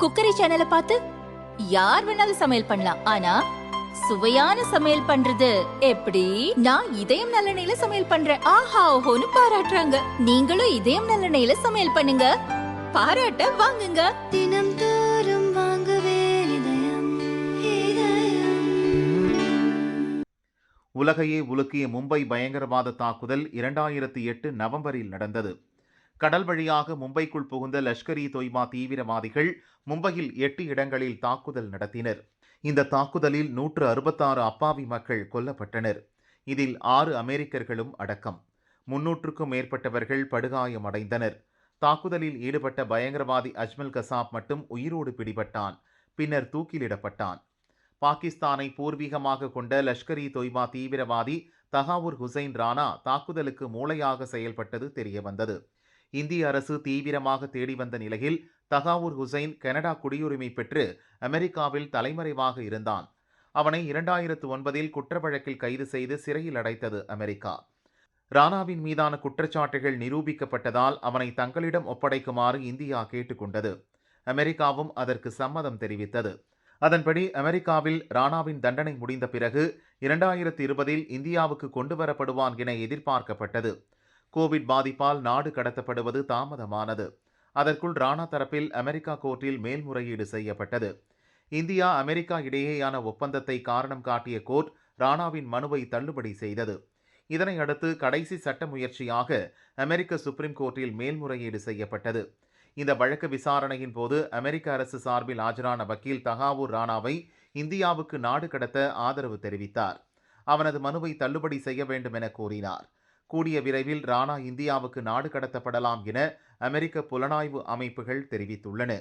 Cookery சேனலை பார்த்து யார் வேணாலும் சமையல் பண்ணலாம். ஆனா சுவையான சமையல் பண்றது எப்படி? நான் இதயம் நல்லெண்ணெயில சமையல் பண்றேன். ஆஹா ஓஹோன்னு பாராட்டுறாங்க. நீங்களும் இதயம் நல்லெண்ணெயில சமையல் பண்ணுங்க. பாராட்ட வாங்குங்க. தினம் தோறும் வாங்குவே இதயம் இதயம். உலகையே உலுக்கிய மும்பை பயங்கரவாத தாக்குதல் இரண்டாயிரத்தி எட்டு நவம்பரில் நடந்தது. கடல் வழியாக மும்பைக்குள் புகுந்த லஷ்கர் இ தொய்மா தீவிரவாதிகள் மும்பையில் எட்டு இடங்களில் தாக்குதல் நடத்தினர். இந்த தாக்குதலில் நூற்று அறுபத்தாறு அப்பாவி மக்கள் கொல்லப்பட்டனர். இதில் ஆறு அமெரிக்கர்களும் அடக்கம். முன்னூற்றுக்கும் மேற்பட்டவர்கள் படுகாயமடைந்தனர் தாக்குதலில் ஈடுபட்ட பயங்கரவாதி அஜ்மல் கசாப் மட்டும் உயிரோடு பிடிபட்டான். பின்னர் தூக்கிலிடப்பட்டான். பாகிஸ்தானை பூர்வீகமாக கொண்ட லஷ்கர் இ தொய்பா தீவிரவாதி தகாவூர் ஹுசைன் ராணா தாக்குதலுக்கு மூளையாக செயல்பட்டது தெரியவந்தது. இந்திய அரசு தீவிரமாக தேடி வந்த நிலையில் தகாவூர் ஹுசைன் கனடா குடியுரிமை பெற்று அமெரிக்காவில் தலைமறைவாக இருந்தான். அவனை இரண்டாயிரத்து ஒன்பதில் குற்ற வழக்கில் கைது செய்து சிறையில் அடைத்தது அமெரிக்கா. ராணாவின் மீதான குற்றச்சாட்டுகள் நிரூபிக்கப்பட்டதால் அவனை தங்களிடம் ஒப்படைக்குமாறு இந்தியா கேட்டுக்கொண்டது. அமெரிக்காவும் அதற்கு சம்மதம் தெரிவித்தது. அதன்படி அமெரிக்காவில் ராணாவின் தண்டனை முடிந்த பிறகு இரண்டாயிரத்தி இருபதில் இந்தியாவுக்கு கொண்டு வரப்படுவான் என எதிர்பார்க்கப்பட்டது. கோவிட் பாதிப்பால் நாடு கடத்தப்படுவது தாமதமானது. அதற்குள் ராணா தரப்பில் அமெரிக்கா கோர்ட்டில் மேல்முறையீடு செய்யப்பட்டது. இந்தியா அமெரிக்கா இடையேயான ஒப்பந்தத்தை காரணம் காட்டிய கோர்ட் ராணாவின் மனுவை தள்ளுபடி செய்தது. இதனை அடுத்து கடைசி சட்ட முயற்சியாக அமெரிக்க சுப்ரீம் கோர்ட்டில் மேல்முறையீடு செய்யப்பட்டது. இந்த வழக்கு விசாரணையின் போது அமெரிக்க அரசு சார்பில் ஆஜரான வக்கீல் தகாவூர் ராணாவை இந்தியாவுக்கு நாடு கடத்த ஆதரவு தெரிவித்தார். அவனது மனுவை தள்ளுபடி செய்ய வேண்டும் என கூறினார் கூடிய விரைவில் ராணா இந்தியாவுக்கு நாடு கடத்தப்படலாம் என அமெரிக்க புலனாய்வு அமைப்புகள் தெரிவித்துள்ளன.